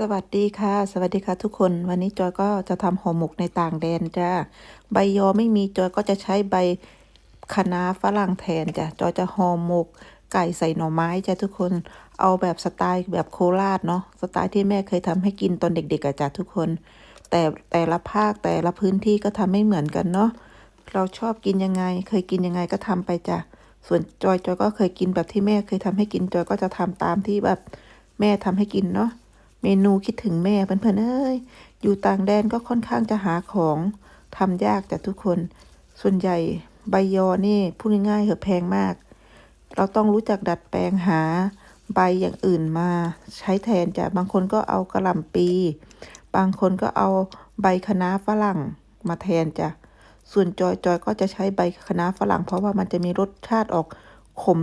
สวัสดีค่ะ สวัสดีค่ะทุกคนวันนี้จอยก็จะทำห่อหมกในต่างแดนจ้าใบยอไม่มีจอยก็จะใช้ใบคะน้าฝรั่งแทนจ้ะจอยจะห่อหมก ไก่ใส่หน่อไม้จ้ะทุกคนเอาแบบสไตล์แบบโคราชเนาะสไตล์ที่แม่เคยทำให้กินตอนเด็กๆอะจ้ะทุกคน แต่แต่ละภาคแต่ละพื้นที่ก็ทำไม่เหมือนกันเนาะเราชอบกินยังไง เคยกินยังไงก็ทำไปจ้ะส่วนจอยจอยก็เคยกินแบบที่แม่เคยทำให้กินจอยก็จะทำตามที่แบบแม่ทำให้กินเนาะ เมนูคิดถึงแม่เพื่อนๆเอ้ยอยู่ต่างแดนก็ค่อนข้างจะหาของทำยากจากทุกคน ส่วนใหญ่ใบยอนี่พูดง่ายๆเหอะแพงมาก เราต้องรู้จักดัดแปลงหาใบอย่างอื่นมาใช้แทนจ้ะบางคนก็เอากระหล่ำปี บางคนก็เอาใบคะน้าฝรั่งมาแทนจ้ะส่วนจอยจอยก็จะใช้ใบคะน้าฝรั่ง เพราะว่ามันจะมีรสชาติออกขม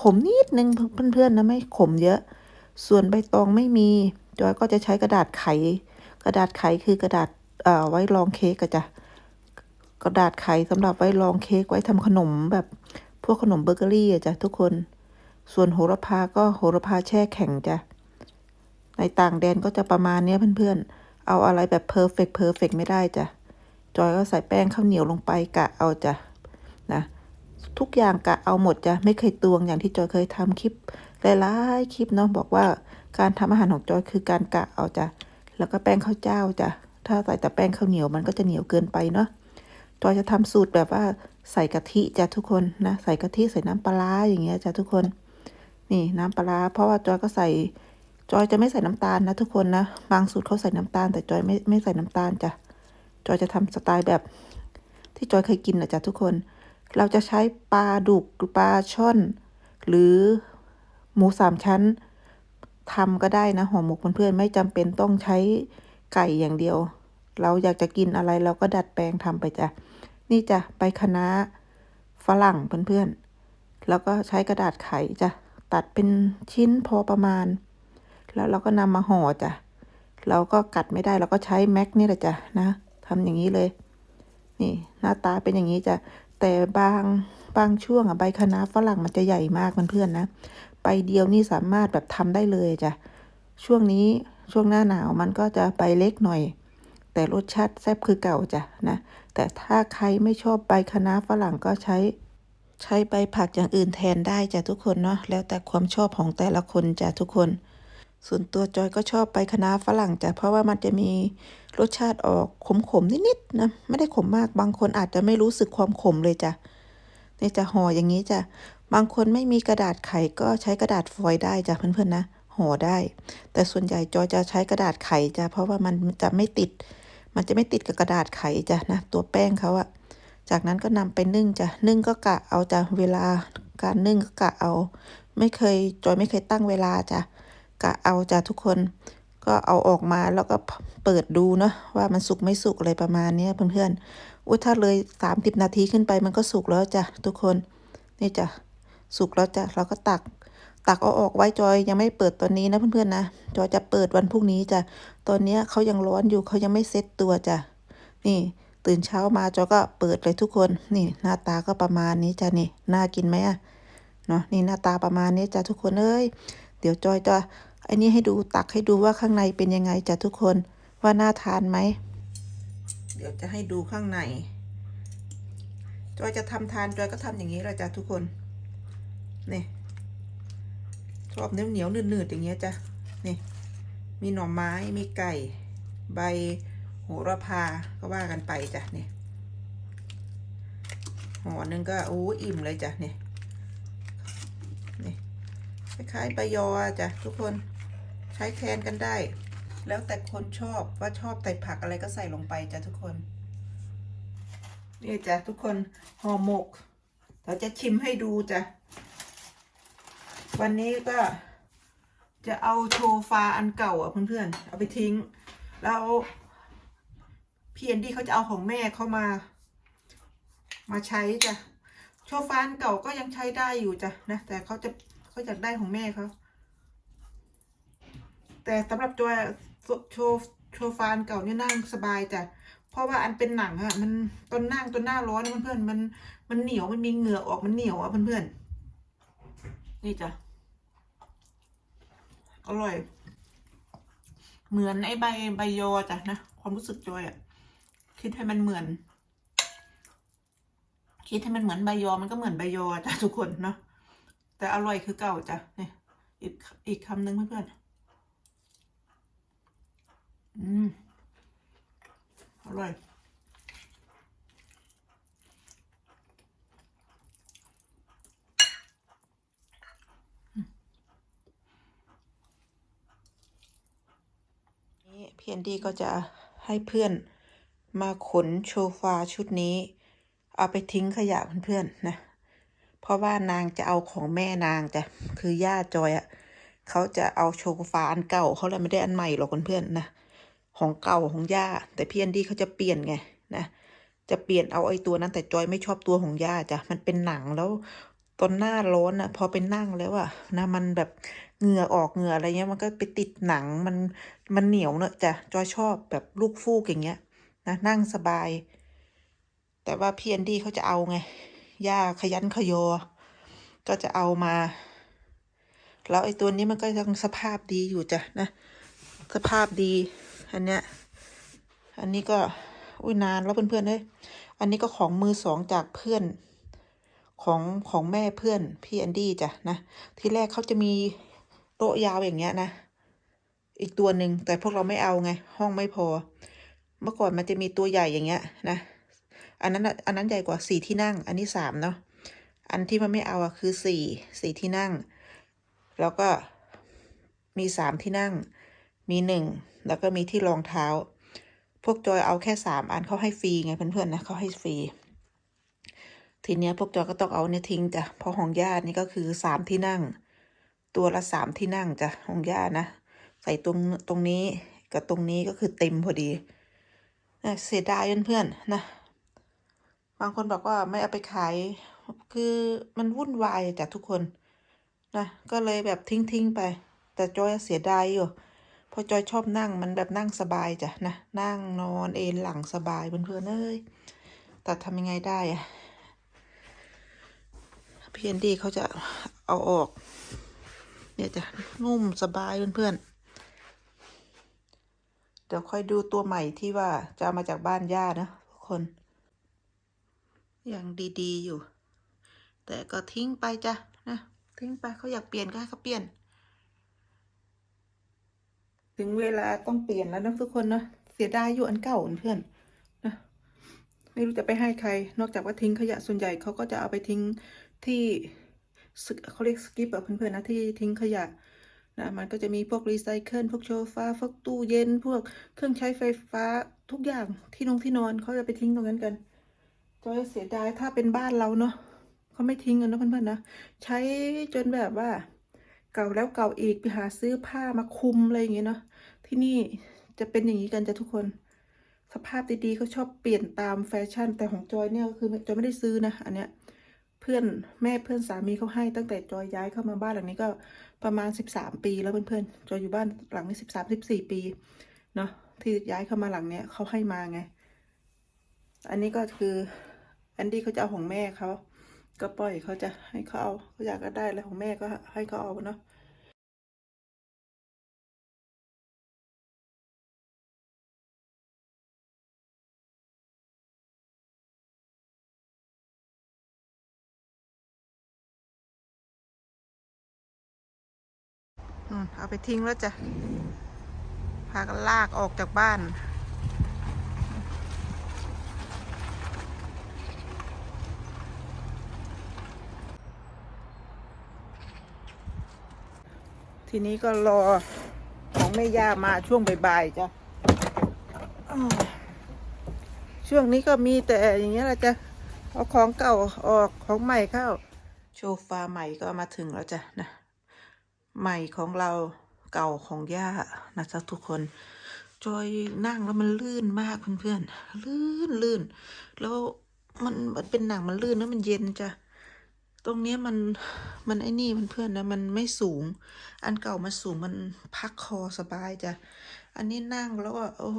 ขมนิดนึงเพื่อนๆนะไม่ขมเยอะ ส่วนใบตองไม่มี จอยก็จะใช้กระดาษไข กระดาษไขคือกระดาษอ่อไว้รองเค้กอะจ้ะกระดาษไขสำหรับไว้รองเค้กไว้ทำขนมแบบพวกขนมเบเกอรี่อะจ้ะทุกคน ส่วนโหระพาก็โหระพาแช่แข็งจ้ะในต่างแดนก็จะประมาณเนี้ยเพื่อนๆ เอาอะไรแบบเพอร์เฟกเพอร์เฟกไม่ได้จ้ะ จอยก็ใส่แป้งข้าวเหนียวลงไปกะเอาจ้ะนะทุกอย่างกะเอาหมดจ้ะ ไม่เคยตวงอย่างที่จอยเคยทำคลิปหลายๆคลิปเนาะบอกว่า การทำอาหารของจอยคือการกะเอาจ้ะแล้วก็แป้งข้าวเจ้าจ้ะถ้าใส่แต่แป้งข้าวเหนียวมันก็จะเหนียวเกินไปเนาะจอยจะทำสูตรแบบว่าใส่กะทิจ้ะทุกคนนะใส่กะทิใส่น้ำปลาอย่างเงี้ยจ้ะทุกคน นี่น้ำปลาเพราะว่าจอยก็ใส่จอยจะไม่ใส่น้ำตาลนะทุกคนนะบางสูตรเขาใส่น้ำตาล แต่จอยไม่ไม่ใส่น้ำตาลจ้ะจอยจะทำสไตล์แบบ ที่จอยเคยกินนะจ้ะทุกคน เราจะใช้ปลาดุกปลาช่อน หรือหมูสามชั้น ทำก็ได้นะห่อหมกเพื่อนๆไม่จำเป็นต้องใช้ไก่อย่างเดียว เราอยากจะกินอะไรเราก็ดัดแปลงทำไปจ้ะนี่จ้ะใบคะน้าฝรั่งเพื่อนๆแล้วก็ใช้กระดาษไขจ้ะตัดเป็นชิ้นพอประมาณ แล้วเราก็นำมาห่อจ้ะเราก็กัดไม่ได้เราก็ใช้แม็กนี่แหละจ้ะนะทำอย่างนี้เลย นี่หน้าตาเป็นอย่างนี้จ้ะแต่บางบางช่วงอะใบคะน้าฝรั่งมันจะใหญ่มากเพื่อนๆนะ ใบเดียวนี่สามารถแบบทำได้เลยจ้ะช่วงนี้ช่วงหน้าหนาวมันก็จะใบเล็กหน่อย แต่รสชาติแซ่บคือเก่าจ้ะนะแต่ถ้าใครไม่ชอบใบคะน้าฝรั่งก็ใช้ ใช้ใบผักอย่างอื่นแทนได้จ้ะทุกคนเนาะแล้วแต่ความชอบของแต่ละคนจ้ะทุกคน ส่วนตัวจอยก็ชอบใบคะน้าฝรั่งจ้ะเพราะว่ามันจะมีรสชาติออกขมๆนิดๆนะไม่ได้ขมมากบางคนอาจจะไม่รู้สึกความขมเลยจ้ะนี่จะห่ออย่างนี้จ้ะ บางคนไม่มีกระดาษไขก็ใช้กระดาษฟอยล์ได้จ้ะเพื่อนๆนะห่อได้ แต่ส่วนใหญ่จอยจะใช้กระดาษไขจ้ะเพราะว่ามันจะไม่ติด มันจะไม่ติดกับกระดาษไขจ้ะนะตัวแป้งเขาอะจากนั้นก็นำไปนึ่งจ้ะนึ่งก็กะเอาจ้ะเวลาการนึ่งก็กะเอา ไม่เคยจอยไม่เคยตั้งเวลาจ้ะกะเอาจ้ะทุกคนก็เอาออกมาแล้วก็เปิดดูเนาะว่ามันสุกไม่สุกอะไรประมาณนี้เพื่อนๆอุ้ยถ้าเลยสามสิบนาทีขึ้นไปมันก็สุกแล้วจ้ะทุกคน นี่จ้ะ สุกแล้วจะเราก็ตัก ตักเอาออกไว้จอยยังไม่เปิดตอนนี้นะเพื่อนๆนะจอยจะเปิดวันพรุ่งนี้จ้ะตอนนี้เขายังร้อนอยู่เขายังไม่เซ็ตตัวจ้ะนี่ตื่นเช้ามาจอยก็เปิดเลยทุกคน นี่หน้าตาก็ประมาณนี้จ้ะนี่น่ากินไหมอะเนาะนี่หน้าตาประมาณนี้จ้ะทุกคนเอ้ยเดี๋ยวจอยจะไอ้นี่ให้ดูตักให้ดูว่าข้างในเป็นยังไงจ้ะทุกคนว่าน่าทานไหมเดี๋ยวจะให้ดูข้างในจอยจะทำทานจอยก็ทำอย่างนี้แหละจ้ะทุกคน นี่ชอบเนื้อเหนียวหนืดๆอย่างเงี้ยจ้ะนี่มีหน่อไม้ มีไก่ ใบโหระพา ก็ว่ากันไปจ้ะนี่ห่อหนึ่งก็โอ้อิ่มเลยจ้ะนี่นี่คล้ายๆใบยอจ้ะทุกคนใช้แทนกันได้ แล้วแต่คนชอบว่าชอบใส่ผักอะไรก็ใส่ลงไปจ้ะทุกคนนี่จ้ะทุกคนห่อหมก เราจะชิมให้ดูจ้ะ วันนี้ก็จะเอาโชฟาอันเก่าอะเพื่อนๆ เอาไปทิ้ง แล้วพี่อนดี้เขาจะเอาของแม่เข้ามา มาใช้จ้ะโชฟาอันเก่าก็ยังใช้ได้อยู่จ้ะนะแต่เขาจะเขาอยากได้ของแม่เขาแต่สำหรับตัวโชโชฟาอันเก่านี่นั่งสบายจ้ะเพราะว่าอันเป็นหนังอะมันตอนนั่งตอนหน้าร้อนเพื่อนๆมันมันเหนียวมันมีเหงื่อออกมันเหนียวอะเพื่อนๆนี่จ้ะ อร่อย เหมือนไอ้ใบใบยอจ้ะนะ ความรู้สึกจอยอะคิดให้มันเหมือน คิดให้มันเหมือนใบยอมันก็เหมือนใบยอจ้ะทุกคนเนาะแต่อร่อยคือเก่าจ้ะเนี่ยอีกอีกคำหนึ่งเพื่อนอืมอร่อย นี่ พี่แอนดี้ก็จะให้เพื่อนมาขนโชฟาชุดนี้ เอาไปทิ้งขยะเพื่อนๆนะ เพราะว่านางจะเอาของแม่นางจ้ะคือย่าจอยอะ่ะเขาจะเอาโชฟาอันเก่าเขาเลยไม่ได้อันใหม่หรอกเพื่อนๆนะของเก่าของย่า แต่พี่แอนดี้เขาจะเปลี่ยนไงนะจะเปลี่ยนเอาไอ้ตัวนั้นแต่จอยไม่ชอบตัวของย่าจ้ะมันเป็นหนังแล้ว ตอนหน้าร้อนอะพอเป็นนั่งแล้วอะนะมันแบบเหงื่อออกเหงื่ออะไรเงี้ยมันก็ไปติดหนังมันมันเหนียวเนอะจ้ะจอยชอบแบบลูกฟูกอย่างเงี้ยนะนั่งสบาย แต่ว่าพี่แอนดี้เขาจะเอาไงย่าขยันขยอ ก็จะเอามา แล้วไอ้ตัวนี้มันก็ยังสภาพดีอยู่จ้ะนะ สภาพดี อันเนี้ย อันนี้ก็อุ้ยนานแล้วเพื่อนๆเลยอันนี้ก็ของมือสองจากเพื่อน ของของแม่เพื่อนพี่แอนดี้จ้ะนะ ที่แรกเขาจะมีโต๊ะยาวอย่างเงี้ยนะ อีกตัวหนึ่งแต่พวกเราไม่เอาไง ห้องไม่พอ เมื่อก่อนมันจะมีตัวใหญ่อย่างเงี้ยนะ อันนั้นอันนั้นใหญ่กว่าสี่ที่นั่ง อันนี้สามเนาะ อันที่มันไม่เอาอะคือสี่สี่ที่นั่ง แล้วก็มีสามที่นั่ง มีหนึ่งแล้วก็มีที่รองเท้า พวกจอยเอาแค่สามอันเขาให้ฟรีไงเพื่อนๆนะเขาให้ฟรี ทีเนี้ยพวกจอยก็ต้องเอาเนี่ยทิ้งจ้ะเพราะของญาตินี่ก็คือสามที่นั่ง ตัวละสามที่นั่งจ้ะของญาตินะใส่ตรงตรงนี้กับตรงนี้ก็คือเต็มพอดีเสียดายเพื่อนๆนะ บางคนบอกว่าไม่เอาไปขาย คือมันวุ่นวายจากทุกคนนะก็เลยแบบทิ้งทิ้งไป แต่จอยเสียดายอยู่เพราะจอยชอบนั่งมันแบบนั่งสบายจ้ะนะนั่งนอนเอนหลังสบายเพื่อนๆเอ้ยแต่ทำยังไงได้อะ พี่แอนดี้เขาจะเอาออก เนี่ยจะนุ่มสบายเพื่อนๆ เดี๋ยวค่อยดูตัวใหม่ที่ว่าจะามาจากบ้านย่านะทุกคน ยังดีๆอยู่ แต่ก็ทิ้งไปจ้ะนะทิ้งไปเขาอยากเปลี่ยนก็ให้เขาเปลี่ยน ถึงเวลาต้องเปลี่ยนแล้วนะทุกคนนะเสียดายอยู่อันเก่าเพื่อนนะไม่รู้จะไปให้ใคร นอกจากว่าทิ้งขยะส่วนใหญ่เขาก็จะเอาไปทิ้ง ที่เขาเรียกสกิปอะเพื่อนๆนะที่ทิ้งขยะนะมันก็จะมีพวกรีไซเคิลพวกโซฟาพวกตู้เย็น พวกเครื่องใช้ไฟฟ้าทุกอย่างที่นงที่นอนเขาจะไปทิ้งตรงนั้นกันจอยเสียดายถ้าเป็นบ้านเราเนาะเขาไม่ทิ้งกันนะเพื่อนๆนะใช้จนแบบว่า เก่าแล้วเก่าอีกไปหาซื้อผ้ามาคลุมอะไรอย่างเงี้ยเนาะที่นี่จะเป็นอย่างนี้กันจ้ะทุกคน สภาพดีๆเขาชอบเปลี่ยนตามแฟชั่นแต่ของจอยเนี่ยก็คือจอยไม่ได้ซื้อนะอันเนี้ย เพื่อนแม่เพื่อนสามีเขาให้ตั้งแต่จอยย้ายเข้ามาบ้านหลังนี้ก็ประมาณสิบสามปีแล้วเพื่อนๆจอยอยู่บ้านหลังนี้สิบสามสิบสี่ปีเนาะที่ย้ายเข้ามาหลังเนี้ยเขาให้มาไง อันนี้ก็คือแอนดี้เขาจะเอาของแม่เขาก็ปล่อยเขาจะให้เขาเอาเขาอยากก็ได้แล้วของแม่ก็ให้เขาเอาเนาะ เอาไปทิ้งแล้วจ้ะ พากันลากออกจากบ้าน ทีนี้ก็รอของแม่ย่ามาช่วงบ่ายๆจ้ะ ช่วงนี้ก็มีแต่อย่างเงี้ยแหละจ้ะ เอาของเก่าออกของใหม่เข้า โชฟาใหม่ก็มาถึงแล้วจ้ะนะ ใหม่ของเราเก่าของย่านะจ๊ะทุกคนจอยนั่งแล้วมันลื่นมากเพื่อนๆลื่นลื่นแล้วมันมันเป็นหนังมันลื่นแล้วมันเย็นจ้ะตรงเนี้ยมันมันไอ้นี่เพื่อนๆนะมันไม่สูง อันเก่ามันสูงมันพักคอสบายจ้ะอันนี้นั่งแล้วก็โอ้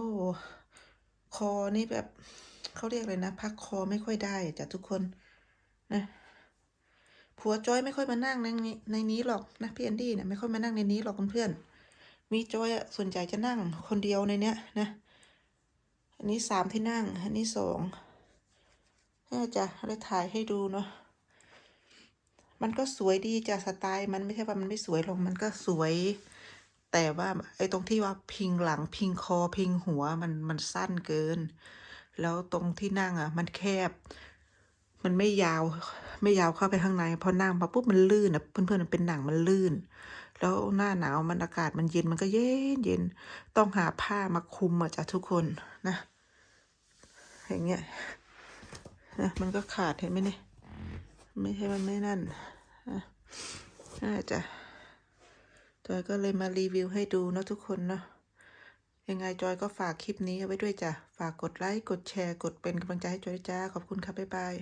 คอนี่แบบเขาเรียกอะไรนะ พักคอไม่ค่อยได้จ้ะทุกคนนะ ผัวจอยไม่ค่อยมานั่งในนี้ในนี้หรอกนะพี่แอนดี้เนี่ยไม่ค่อยมานั่งในนี้หรอกเพื่อนๆมีจอยอะส่วนใหญ่จะนั่งคนเดียวในเนี้ยนะอันนี้สามที่นั่ง อันนี้สองน่าจะเลยถ่ายให้ดูเนาะมันก็สวยดีจ้ะสไตล์มันไม่ใช่ว่ามันไม่สวยหรอกมันก็สวย แต่ว่าไอ้ตรงที่ว่าพิงหลังพิงคอพิงหัวมันมันสั้นเกิน แล้วตรงที่นั่งอะ มันแคบ มันไม่ยาว ไม่ยาวเข้าไปข้างในพอนั่งมาปุ๊บมันลื่นอะเพื่อนๆมันเป็นหนังมันลื่น แล้วหน้าหนาวมันอากาศมันเย็นมันก็เย็นเย็นต้องหาผ้ามาคลุมอะจ้ะทุกคนนะอย่างเงี้ยนะมันก็ขาดเห็นไหมเนี่ยไม่ใช่มันไม่นั่นอะน่าจะจอยก็เลยมารีวิวให้ดูนะทุกคนเนาะยังไงจอยก็ฝากคลิปนี้เอาไว้ด้วยจ้ะ ฝากกดไลค์ กดแชร์ กดเป็นกำลังใจให้จอยด้วยจ้า ขอบคุณค่ะ บ๊ายบาย